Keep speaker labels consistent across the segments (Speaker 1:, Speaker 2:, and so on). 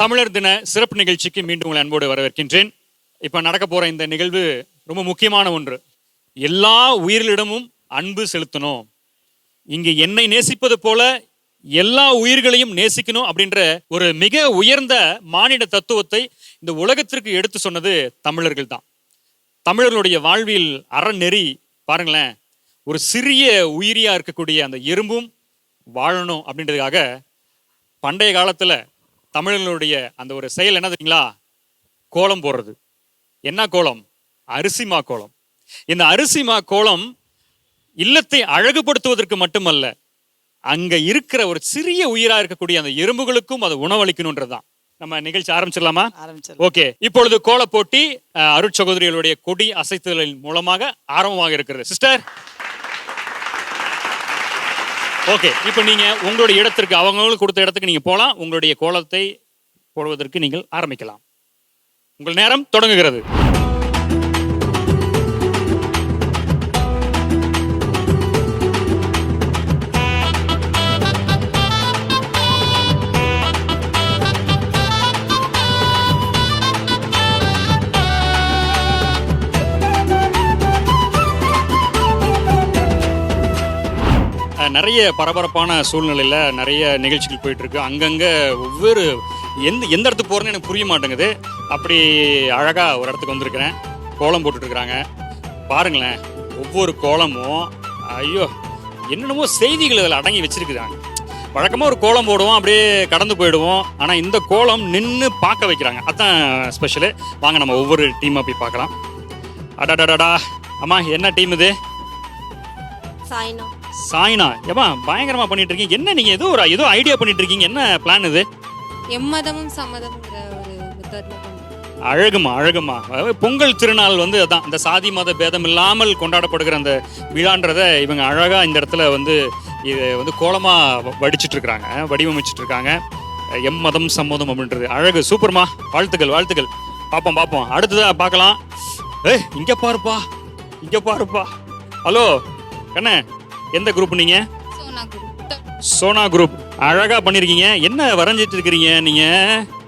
Speaker 1: தமிழர் தின சிறப்பு நிகழ்ச்சிக்கு மீண்டும் உங்களை அன்போடு வரவேற்கின்றேன். இப்போ நடக்க போகிற இந்த நிகழ்வு ரொம்ப முக்கியமான ஒன்று. எல்லா உயிர்களிடமும் அன்பு செலுத்தணும். இங்கே என்னை நேசிப்பது போல எல்லா உயிர்களையும் நேசிக்கணும் அப்படின்ற ஒரு மிக உயர்ந்த மானிட தத்துவத்தை இந்த உலகத்திற்கு எடுத்து சொன்னது தமிழர்கள் தான். தமிழர்களுடைய வாழ்வில் அறநெறி பாருங்களேன் ஒரு சிறிய உயிரியாக இருக்கக்கூடிய அந்த எறும்பும் வாழணும் அப்படின்றதுக்காக பண்டைய காலத்தில் தமிழர்களுடைய அந்த ஒரு செயல் என்ன தெரியுங்களா? கோலம் போடுறது. என்ன கோலம்? அரிசிமா கோலம். இந்த அரிசிமா கோலம் இல்லத்தை அழகுபடுத்துவதற்கு மட்டுமல்ல அங்க இருக்கிற ஒரு சிறிய உயிரா இருக்கக்கூடிய அந்த எறும்புகளுக்கும் அதை உணவளிக்கணுன்றதுதான் நம்ம நிகழ்ச்சி ஆரம்பிச்சிடலாமா? ஓகே. இப்பொழுது கோல போட்டி அருட்சகோதரிகளுடைய கொடி அசைத்துதலின் மூலமாக ஆரம்பமாக இருக்கிறது. சிஸ்டர் ஓகே இப்போ நீங்கள் உங்களுடைய இடத்திற்கு அவங்களுக்கு கொடுத்த இடத்துக்கு நீங்கள் போகலாம். உங்களுடைய கோலத்தை போடுவதற்கு நீங்கள் ஆரம்பிக்கலாம். உங்கள் நேரம் தொடங்குகிறது. நிறைய பரபரப்பான சூழ்நிலையில் நிறைய நிகழ்ச்சிகள் போயிட்டுருக்கு. அங்கங்கே ஒவ்வொரு எந்த எந்த இடத்துக்கு போகிறேன்னு எனக்கு புரிய மாட்டேங்குது. அப்படி அழகாக ஒரு இடத்துக்கு வந்திருக்கிறேன். கோலம் போட்டுட்ருக்குறாங்க பாருங்களேன் ஒவ்வொரு கோலமும் ஐயோ என்னென்னமோ செய்திகள் அதில் அடங்கி வச்சிருக்குதாங்க வழக்கமாக ஒரு கோலம் போடுவோம் அப்படியே கடந்து போயிடுவோம். ஆனால் இந்த கோலம் நின்று பார்க்க வைக்கிறாங்க. அதான் ஸ்பெஷலு வாங்க நம்ம ஒவ்வொரு டீமாக போய் பார்க்கலாம். அடாடாடாடா. அம்மா என்ன டீம் இது?
Speaker 2: சாய்னா.
Speaker 1: சாய்னா? ஏமா பயங்கரமா பண்ணிட்டு இருக்கீங்க என்ன நீங்க ஏதோ ஒரு ஏதோ ஐடியா பண்ணிட்டு இருக்கீங்க என்ன பிளான் இது?
Speaker 2: எம்மதமும் சம்மதம்ங்கிற ஒரு மெத்தட்ல
Speaker 1: அழகுமா அழகுமா அதாவது பொங்கல் திருநாள் வந்து அதான் இந்த சாதி மத பேதம் இல்லாமல் கொண்டாடப்படுகிற அந்த விழான்றத இவங்க அழகா இந்த இடத்துல வந்து இது வந்து கோலமா வ- வடிச்சிட்டு இருக்காங்க வடிவமைச்சிட்டு இருக்காங்க எம் மதம் சம்மதம் அப்படின்றது. அழகு சூப்பர்மா. வாழ்த்துக்கள் வாழ்த்துக்கள். பார்ப்போம் பார்ப்போம் அடுத்ததா பார்க்கலாம். ஏய் இங்க பாருப்பா. இங்க பாருப்பா. ஹலோ. கண்ணே எந்த குரூப் நீங்க?
Speaker 2: சோனா குரு
Speaker 1: சோனா குரூப் அழகா பண்ணிருக்கீங்க. என்ன வரைஞ்சிட்டு இருக்கிறீங்க நீங்க?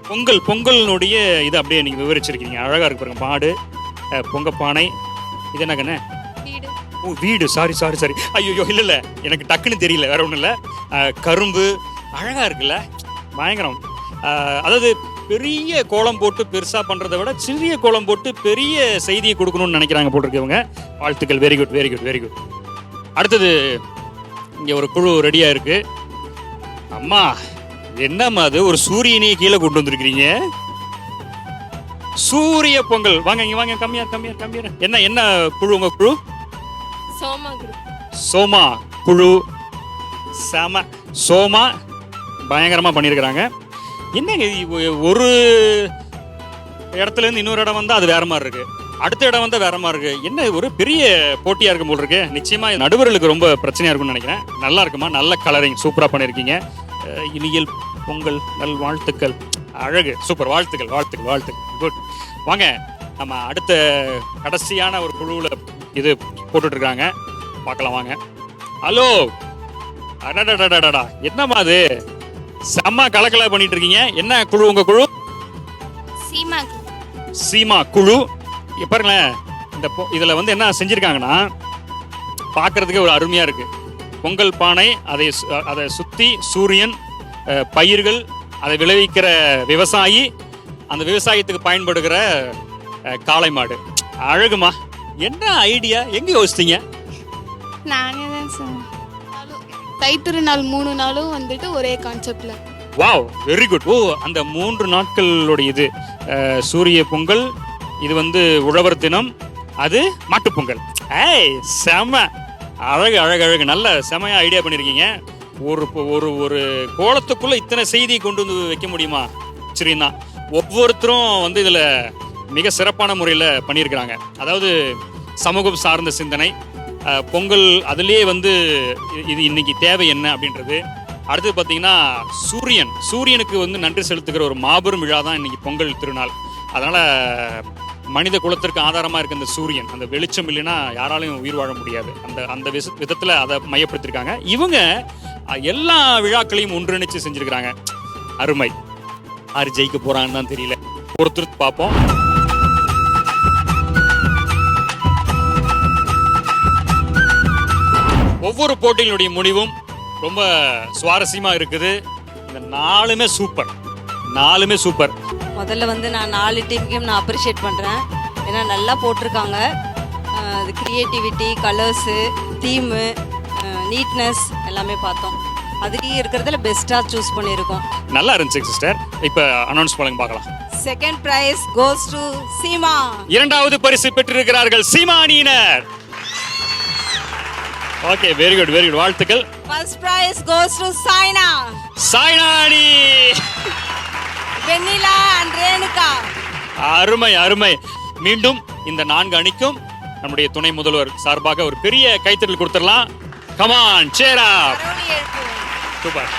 Speaker 1: பொங்கல் பொங்கலினுடைய இது அப்படியே நீங்க விவரிச்சிருக்கீங்க. அழகா இருக்கு பாருங்க மாடு அஹ், பொங்க பானை இது என்ன கண்ணு? ஓ வீடு. சாரி சாரி சாரி ஐயோ இல்ல இல்ல. எனக்கு டக்குன்னு தெரியல வேற ஒண்ணும் இல்ல. அஹ், கரும்பு. அழகா இருக்குல்ல. பயங்கரம். அஹ், அதாவது பெரிய கோலம் போட்டு பெருசா பண்றதை விட சிறிய கோலம் போட்டு பெரிய செய்தியை கொடுக்கணும்னு நினைக்கிறாங்க போட்டிருக்கவங்க வாழ்த்துக்கள். Very good very good very good அடுத்தது இங்க ஒரு குழு ரெடியா இருக்கு. அம்மா என்னம்மா அது? ஒரு சூரியனையே கீழே கொண்டு வந்திருக்கிறீங்க. சூரிய பொங்கல். வாங்க இங்க வாங்க கம்மியா கம்மியா கம்மியா என்ன என்ன குழு உங்க குழு?
Speaker 2: சோமா
Speaker 1: சோமா குழு. செம. சோமா பயங்கரமா பண்ணியிருக்கிறாங்க என்னங்க ஒரு இடத்துல இருந்து இன்னொரு இடம் வந்தா அது வேற மாதிரி இருக்கு. அடுத்த இடம் வந்தா வேற மாதிரி இருக்கு. என்ன ஒரு பெரிய போட்டியா இருக்கும் போல் இருக்கு. நிச்சயமா நடுவர்களுக்கு ரொம்ப பிரச்சனையா இருக்கும்னு நினைக்கிறேன். நல்லா இருக்குமா? நல்ல கலரிங் சூப்பரா பண்ணியிருக்கீங்க அஹ் இனியல் பொங்கல் நல் வாழ்த்துக்கள். அழகு சூப்பர் வாழ்த்துக்கள் வாழ்த்துக்கள் வாழ்த்துக்கள். குட் வாங்க நம்ம அடுத்த கடைசியான ஒரு குழுவுல இது போட்டுட்டு இருக்காங்க பார்க்கலாம் வாங்க. ஹலோ அடடடடடா என்னம்மா அது? செம்ம கலக்கலா பண்ணிட்டு இருக்கீங்க என்ன குழு உங்க குழு?
Speaker 2: சீமா
Speaker 1: சீமா குழு. பாருங்களேன் இந்த இதுல வந்து என்ன செஞ்சிருக்காங்கன்னா பார்க்கிறதுக்கே ஒரு அருமையா இருக்கு. பொங்கல் பானை அதை அதை சுத்தி சூரியன் பயிர்கள் அதை விளைவிக்கிற விவசாயி அந்த விவசாயத்துக்கு பயன்படுகிற காளை மாடு. அழகுமா? என்ன ஐடியா? எங்க யோசித்தீங்க
Speaker 3: நானே தான் சார். தைத்திருநாள் மூணு நாளும் வந்துட்டு ஒரே கான்செப்ட்ல
Speaker 1: வாவ் வெரி குட் ஓ அந்த மூன்று நாட்களுடைய இது சூரிய பொங்கல் இது வந்து உழவர் தினம். அது மாட்டுப்பொங்கல் ஏய் செம. அழகு அழகு அழகு. நல்ல செமையா ஐடியா பண்ணியிருக்கீங்க ஒரு ஒரு ஒரு கோலத்துக்குள்ள இத்தனை செய்தி கொண்டு வந்து வைக்க முடியுமா? சரிண்ணா. ஒவ்வொருத்தரும் வந்து இதில் மிக சிறப்பான முறையில் பண்ணியிருக்கிறாங்க. அதாவது சமூகம் சார்ந்த சிந்தனை பொங்கல் அதுலேயே வந்து இது இன்னைக்கு தேவை என்ன அப்படின்றது. அடுத்து பார்த்தீங்கன்னா சூரியன். சூரியனுக்கு வந்து நன்றி செலுத்துகிற ஒரு மாபெரும் விழா தான் இன்னைக்கு பொங்கல் திருநாள். அதனால் மனித குலத்திற்கு ஆதாரமா இருக்க இந்த சூரியன் அந்த வெளிச்சம் இல்லைன்னா யாராலையும் உயிர் வாழ முடியாது. அந்த அந்த விச- விதத்துல அதை மையப்படுத்திருக்காங்க. இவங்க எல்லா விழாக்களையும் ஒன்றிணைச்சு செஞ்சுருக்கிறாங்க. அருமை. யார் ஜெயிக்க போகிறான்னு தான் தெரியல. ஒருத்தர் பார்ப்போம். ஒவ்வொரு போட்டியினுடைய முடிவும் ரொம்ப சுவாரஸ்யமா இருக்குது. இந்த நாலுமே சூப்பர். நாலுமே சூப்பர்.
Speaker 4: முதல்ல வந்து நான் நாலு டீமுக்கையும் நான் அப்ரிஷியேட் பண்ணுறேன் ஏன்னா நல்லா போட்டிருக்காங்க. அது க்ரியேட்டிவிட்டி கலர்ஸு தீமு நீட்னஸ் எல்லாமே பார்த்தோம். அதுலேயே இருக்கிறதுல பெஸ்ட்டாக சூஸ் பண்ணியிருக்கோம்.
Speaker 1: நல்லா இருந்துச்சு சிஸ்டர் இப்போ அனௌன்ஸ் பண்ணுங்க பார்க்கலாம்.
Speaker 4: Second prize goes to Seema
Speaker 1: இரண்டாவது பரிசு பெற்றிருக்கிறார்கள் சீமானியினர். Okay very good very good வாழ்த்துக்கள்.
Speaker 4: First prize goes to Saina
Speaker 1: சாய்னானி
Speaker 4: Vennila and Renuka
Speaker 1: அருமை அருமை. மீண்டும் இந்த நான்கு அணிக்கும் நம்முடைய துணை முதல்வர் சார்பாக ஒரு பெரிய கைத்தறல் கொடுத்துடலாம். கமான் சேரா சூப்பர்